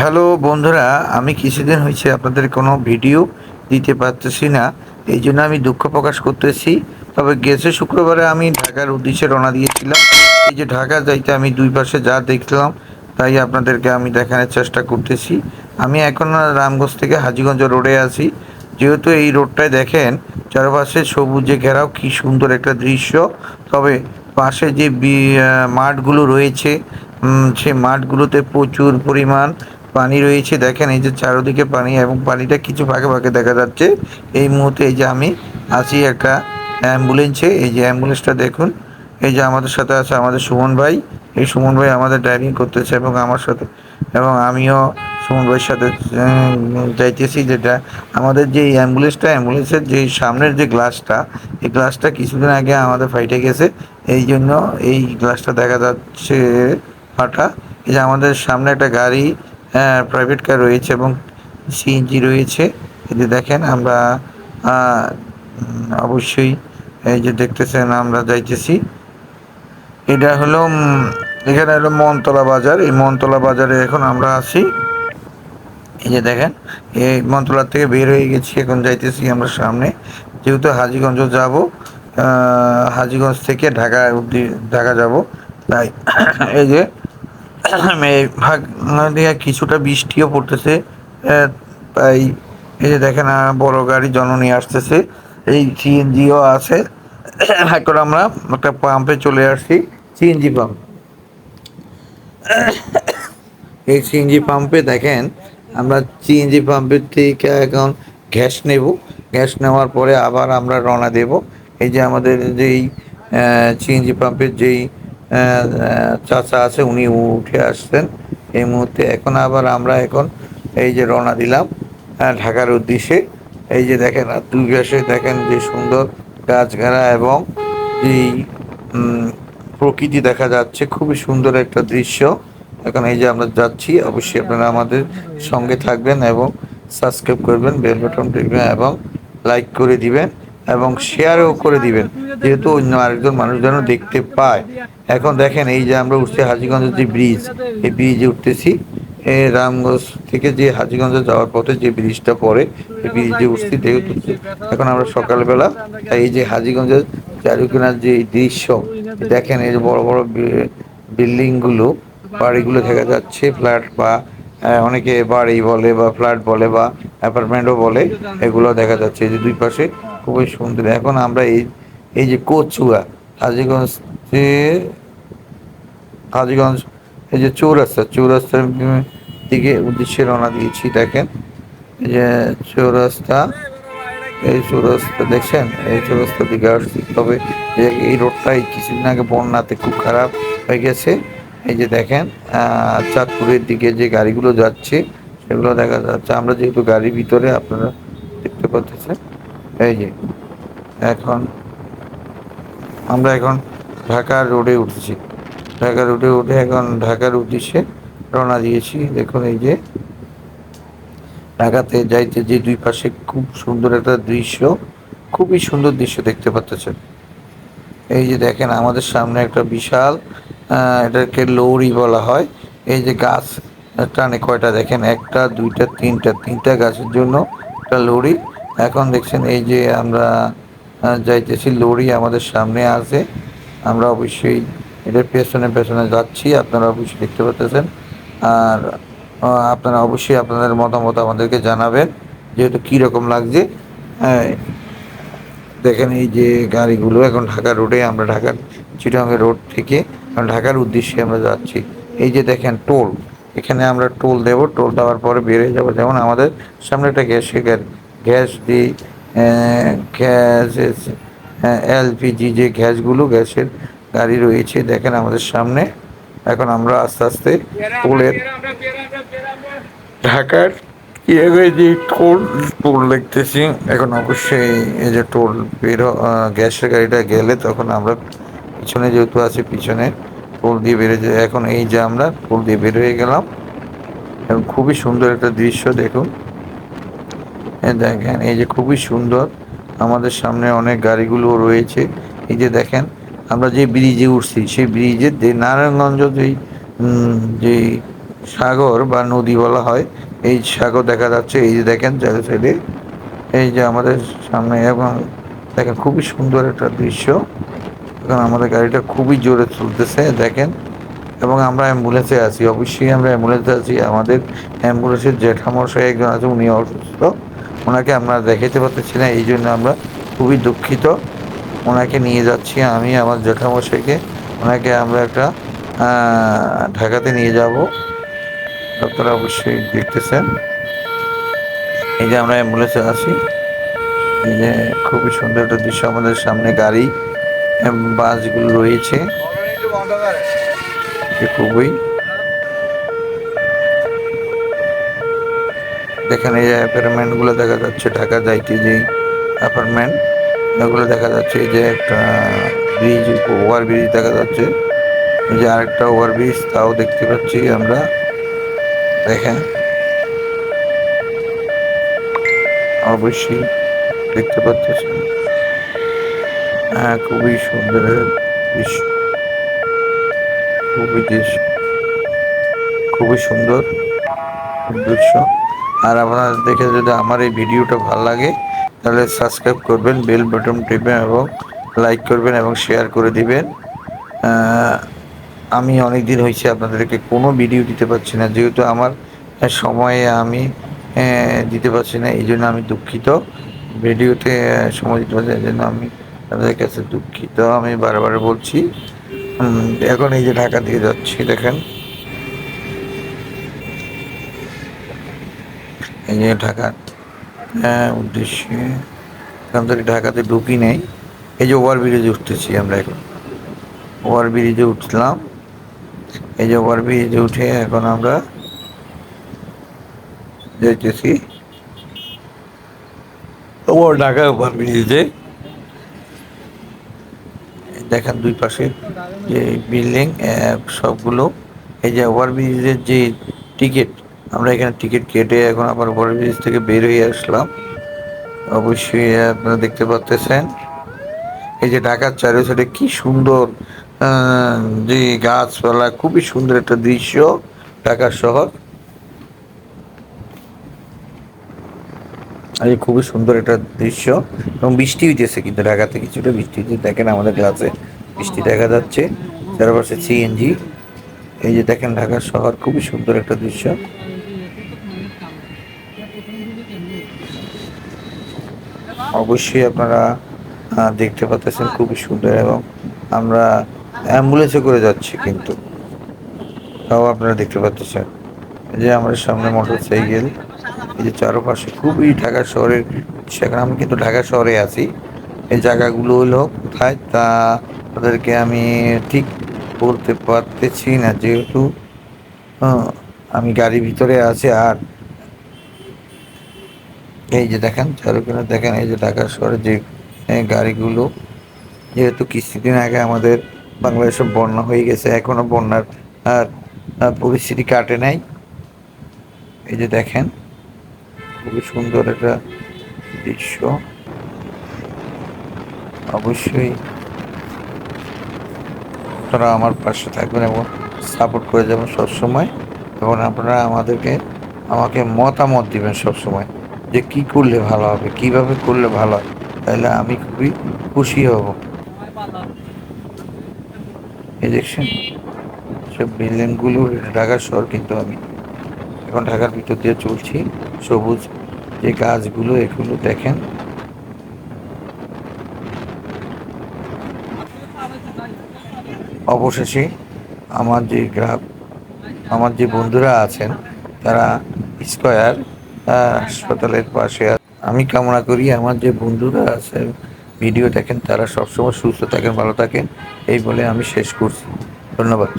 Hello বন্ধুরা, আমি কিছুদিন হয়েছে আপনাদের কোনো ভিডিও দিতে পারতেছি না, এই জন্য আমি দুঃখ প্রকাশ করতেছি। তবে গেছে শুক্রবারে আমি ঢাকার উদ্দেশ্যে রওনা দিয়েছিলাম। এই যে ঢাকা যাইতে আমি দুই পাশে যা দেখলাম, তাই আপনাদেরকে আমি দেখানোর চেষ্টা করতেছি। আমি এখন রামগঞ্জ থেকে হাজিগঞ্জ রোডে আছি। যেহেতু এই রোডটায় দেখেন, চারপাশে সবুজে ঘেরাও, কি সুন্দর একটা দৃশ্য। তবে পাশে যে মাঠগুলো রয়েছে সেই মাঠগুলোতে প্রচুর পরিমাণ পানি রয়েছে, দেখেন এই যে চারোদিকে পানি এবং পানিটা কিছু ভাগে ভাগে দেখা যাচ্ছে। এই মুহূর্তে এই যে আমি আছি একটা অ্যাম্বুলেন্সে এই যে অ্যাম্বুলেন্সটা দেখুন, এই যে আমাদের সাথে আছে আমাদের সুমন ভাই। এই সুমন ভাই আমাদের ড্রাইভিং করতেছে এবং আমার সাথে, এবং আমিও সুমন ভাইয়ের সাথে যাইতেছি যেটা আমাদের যে অ্যাম্বুলেন্সটা অ্যাম্বুলেন্সের যে সামনের যে গ্লাসটা এই গ্লাসটা কিছুদিন আগে আমাদের ফাইটে গেছে। এই জন্য এই গ্লাসটা দেখা যাচ্ছে ফাটা। এই যে আমাদের সামনে একটা গাড়ি প্রাইভেট কার রয়েছে এবং সিএনজি রয়েছে। যে দেখেন, আমরা অবশ্যই এই যে দেখতেছেন, আমরা যাইতেছি। এটা হলো এখানে হলো মনতলা বাজার। এই মনতলা বাজারে এখন আমরা আছি। এই যে দেখেন, এই মন্ত্রণালয় থেকে বের হয়ে গেছি, এখন যাইতেছি আমরা সামনে। যেহেতু হাজিগঞ্জ যাব হাজিগঞ্জ থেকে ঢাকা অব্দি ঢাকা যাব। তাই, এই যে কিছুটা বৃষ্টিও পড়তেছে। তাই এই যে দেখেন বড় গাড়ি জননী আসতেছে। এই সিএনজিও আছে। এখন আমরা একটা পাম্পে চলে আসছি, সিএনজি পাম্প এই সিএনজি পাম্পে দেখেন, আমরা সিএনজি পাম্পের থেকে এখন গ্যাস নেব। গ্যাস নেওয়ার পরে আবার আমরা রওনা দেব। এই যে আমাদের যেই সিএনজি পাম্পের যেই চাচা আছে উনি উঠে আসছেন। এই মুহূর্তে এখন আবার আমরা এখন এই যে রওনা দিলাম আহ, ঢাকার উদ্দেশ্যে। এই যে দেখেন দুই পাশে দেখেন যে সুন্দর গাছগাড়া এবং এই প্রকৃতি দেখা যাচ্ছে। খুবই সুন্দর একটা দৃশ্য। এখন এই যে আমরা যাচ্ছি অবশ্যই আপনারা আমাদের সঙ্গে থাকবেন এবং সাবস্ক্রাইব করবেন বেল বাটন টিপবেন এবং লাইক করে দিবেন। এবং শেয়ারও করে দিবেন। যেহেতু অন্য আরেকজন মানুষ যেন দেখতে পায়। এখন দেখেন, এই যে আমরা উঠছি হাজিগঞ্জের যে ব্রিজ এই ব্রিজে উঠতেছি। রামগঞ্জ থেকে যে হাজিগঞ্জে যাওয়ার পথে যে ব্রিজটা পড়ে, এই ব্রিজে উঠছি, যেহেতু এখন আমরা সকালবেলা এই যে হাজিগঞ্জের চারুকিনার যে দৃশ্য, দেখেন এই যে বড় বড় বিল্ডিংগুলো বাড়িগুলো দেখা যাচ্ছে, ফ্ল্যাট বা অনেকে বাড়ি বলে বা ফ্ল্যাট বলে বা অ্যাপার্টমেন্টও বলে, এগুলো দেখা যাচ্ছে। এই যে দুই পাশে খুবই সুন্দর। এখন আমরা এই এই যে কচুয়া হাজিগঞ্জ হাজিগঞ্জ এই যে চৌরাস্তা, চৌরাস্তার দিকে উদ্দেশ্যে রওনা দিয়েছি, দেখেন। এই যে চৌরাস্তা, এই চৌরাস্তা দেখছেন? এই চৌরাস্তার দিকে আসছি। তবে এই- রোডটাই কিছুদিন আগে বন্যাতে খুব খারাপ হয়ে গেছে। এই যে দেখেন চাঁদপুরের দিকে যে গাড়িগুলো যাচ্ছে, সেগুলো দেখা যাচ্ছে। আমরা যেহেতু গাড়ির ভিতরে, আপনারা দেখতে পাচ্ছেন। এই যে, এখন আমরা এখন ঢাকা রোডে উঠেছি। ঢাকা রোডে উঠে এখন ঢাকার উদ্দেশ্যে রওনা দিয়েছি। দেখুন এই যে, ঢাকাতে যাইতে যে দুই পাশে খুব সুন্দর একটা দৃশ্য, খুবই সুন্দর দৃশ্য দেখতে পাচ্ছেন। এই যে দেখেন, আমাদের সামনে একটা বিশাল এটাকে লৌরি বলা হয়। এই যে গাছ টানে কয়টা দেখেন? একটা, দুইটা, তিনটা তিনটা গাছের জন্য একটা লরি। এখন দেখছেন এই যে আমরা যাইতেছি, লরি আমাদের সামনে আছে। আমরা অবশ্যই এটার পেছনে পেছনে যাচ্ছি, আপনারা অবশ্যই দেখতে পাচ্ছেন আর আপনারা অবশ্যই আপনাদের মতামত আমাদেরকে জানাবেন, যেহেতু কীরকম লাগছে। হ্যাঁ দেখেন এই যে গাড়িগুলো, এখন ঢাকা রোডে আমরা ঢাকার চিটাঙ্গের রোড থেকে ঢাকার উদ্দেশ্যে আমরা যাচ্ছি। এই যে দেখেন টোল, এখানে আমরা টোল দেব, টোল দেওয়ার পরে বেরিয়ে যাব। যেমন আমাদের সামনে একটা গ্যাসের গ্যাস দিই গ্যাস এলপিজি যে গ্যাসগুলো গ্যাসের গাড়ি রয়েছে, দেখেন আমাদের সামনে। এখন আমরা আস্তে আস্তে টোলের ঢাকার ইয়ে যে টোল টোল দেখতেছি। এখন অবশ্যই এই যে টোল বের গ্যাসের গাড়িটা গেলে তখন আমরা পিছনে যেহেতু আছে, পিছনে টোল দিয়ে বেরো এখন এই যে আমরা টোল দিয়ে বের হয়ে গেলাম। এবং খুবই সুন্দর একটা দৃশ্য দেখুন। দেখেন, এই যে খুবই সুন্দর, আমাদের সামনে অনেক গাড়িগুলো রয়েছে। এই যে দেখেন, আমরা যে ব্রিজে উঠছি, সেই ব্রিজের যে নারায়ণগঞ্জ যেই যে সাগর বা নদী বলা হয়, এই সাগর দেখা যাচ্ছে। এই যে দেখেন, চারি সাইডে। এই যে আমাদের সামনে এবং দেখেন, খুবই সুন্দর একটা দৃশ্য। এখন আমাদের গাড়িটা খুবই জোরে চলতেছে, দেখেন। এবং আমরা অ্যাম্বুলেন্সে আছি, অবশ্যই আমরা অ্যাম্বুলেন্সে আছি। আমাদের অ্যাম্বুলেন্সের জ্যাঠামশাই একজন আছে, উনি অসুস্থ। ওনাকে আমরা দেখাতে পারতেছি না, এই জন্য আমরা খুবই দুঃখিত। ওনাকে নিয়ে যাচ্ছি আমি, আমার জ্যাঠামশাইকে ওনাকে আমরা একটা ঢাকাতে নিয়ে যাব। আপনারা অবশ্যই দেখতেছেন। এই যে আমরা অ্যাম্বুলেন্সে আছি। এই যে খুবই সুন্দর একটা দৃশ্য, আমাদের সামনে গাড়ি বাসগুলো রয়েছে। খুবই দেখেন এই যে অ্যাপার্টমেন্টগুলো দেখা যাচ্ছে, ঢাকা যাইতে যে অ্যাপার্টমেন্ট এগুলো দেখা যাচ্ছে, এই যে একটা ব্রিজ ওভার ব্রিজ দেখা যাচ্ছে, এই যে আরেকটা ওভার ব্রিজ তাও দেখতে পাচ্ছি আমরা, দেখেন। অবশ্যই দেখতে পাচ্ছি হ্যাঁ খুবই সুন্দর দৃশ্য। খুবই দৃশ্য খুবই সুন্দর দৃশ্য। আর আপনারা দেখে যদি আমার এই ভিডিওটা ভালো লাগে, তাহলে সাবস্ক্রাইব করবেন বেল বাটন টিপবেন এবং লাইক করবেন এবং শেয়ার করে দিবেন। আমি অনেক দিন হয়েছে আপনাদেরকে কোনো ভিডিও দিতে পারছি না, যেহেতু আমার সময়ে আমি দিতে পারছি না এই জন্য আমি দুঃখিত। ভিডিওতে সময় দিতে পারছি এই জন্য আমি আপনাদের কাছে দুঃখিত। আমি বারবার বলছি এখন এই যে ঢাকা দিয়ে যাচ্ছি, দেখেন। এই যে ঢাকা। হ্যাঁ উদ্দেশ্যে এখান থেকে ঢাকাতে ঢুকি নেই। এই যে ওভার ব্রিজে উঠতেছি আমরা এখন। ওভার ব্রিজে উঠলাম। এই যে ওভার ব্রিজে উঠে এখন আমরা যাইতেছি ও ঢাকা ওভার ব্রিজে দেখেন দুই পাশে যে বিল্ডিং সবগুলো। এই যে ওভার ব্রিজের যে টিকিট আমরা এখানে টিকিট কেটে এখন আবার ওভার ব্রিজ থেকে বের হয়ে আসলাম। অবশ্যই আপনারা দেখতে পাচ্তেছেন এই যে ঢাকার চারি সাইডে কি সুন্দর যে গাছপালা, খুবই সুন্দর একটা দৃশ্য ঢাকার শহর। আর খুবই সুন্দর একটা দৃশ্য এবং বৃষ্টি হইতেছে কিন্তু ঢাকাতে কিছুটা বৃষ্টি হচ্ছে দেখেন আমাদের গাছে বৃষ্টি দেখা যাচ্ছে, চারপাশে সিএনজি এই যে দেখেন ঢাকার শহর, খুবই সুন্দর একটা দৃশ্য। অবশ্যই আপনারা দেখতে পাচ্ছেন খুবই সুন্দর এবং আমরা অ্যাম্বুলেন্সে করে যাচ্ছি কিন্তু। তাও আপনারা দেখতে পাচ্ছেন যে আমাদের সামনে মোটর সাইকেল, এই যে চারপাশে খুবই ঢাকা শহরের, সেখানে আমি কিন্তু ঢাকা শহরে আছি। এই জায়গাগুলো হলো কোথায় তা তাদেরকে আমি ঠিক বলতে পারতেছি না যেহেতু আমি গাড়ির ভিতরে আছি আর এই যে দেখেন চারুখানে দেখেন, এই যে ঢাকা শহরে যে গাড়িগুলো, যেহেতু কিছুদিন আগে আমাদের বাংলাদেশে বন্যা হয়ে গেছে, এখনও বন্যার আর পরিস্থিতি কাটে নাই। এই যে দেখেন, খুবই সুন্দর একটা দৃশ্য। অবশ্যই আপনারা আমার পাশে থাকবেন এবং সাপোর্ট করে যাবেন সবসময়, এবং আপনারা আমাদেরকে, আমাকে মতামত দিবেন সবসময়। যে কি করলে ভালো হবে, কীভাবে করলে ভালো হয় তাহলে আমি খুবই খুশি হব। এই দেখছেন, সব বিল্ডিংগুলো, ঢাকার শহর কিন্তু আমি এখন ঢাকার ভিতর দিয়ে চলছি, সবুজ যে গাছগুলো, এগুলো দেখেন। অবশেষে আমার যে গ্রাহক আমার যে বন্ধুরা আছেন, তারা স্কয়ার হাসপাতালের পাশে। আমি কামনা করি আমার যে বন্ধুরা আছে, ভিডিও দেখেন, তারা সবসময় সুস্থ থাকেন, ভালো থাকেন এই বলে আমি শেষ করছি ধন্যবাদ